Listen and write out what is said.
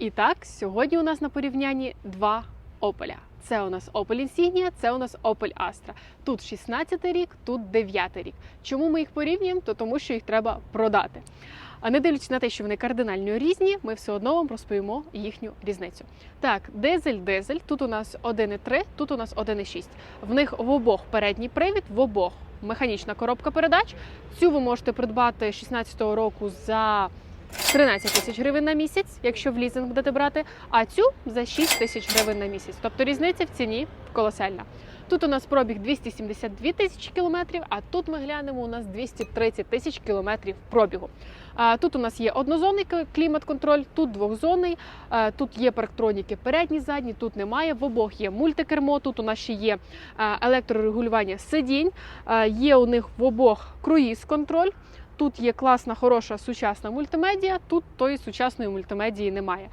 І так, сьогодні у нас на порівнянні два Опеля. Це у нас Opel Insignia, це у нас Opel Astra. Тут 16 рік, тут 9 рік. Чому ми їх порівнюємо? То тому, що їх треба продати. А не дивлячись на те, що вони кардинально різні, ми все одно вам розповімо їхню різницю. Так, дизель-дизель. Тут у нас 1,3, тут у нас 1,6. В них в обох передній привід, в обох механічна коробка передач. Цю ви можете придбати 16-го року за 13 тисяч гривень на місяць, якщо в лізинг будете брати, а цю за 6 тисяч гривень на місяць. Тобто різниця в ціні колосальна. Тут у нас пробіг 272 тисячі кілометрів, а тут ми глянемо у нас 230 тисяч кілометрів пробігу. Тут у нас є однозонний клімат-контроль, тут двохзонний, тут є парктроніки передні, задні, тут немає. В обох є мультикермо, тут у нас ще є електрорегулювання сидінь, є у них в обох круїз-контроль. Тут є класна, хороша сучасна мультимедія, тут тої сучасної мультимедії немає.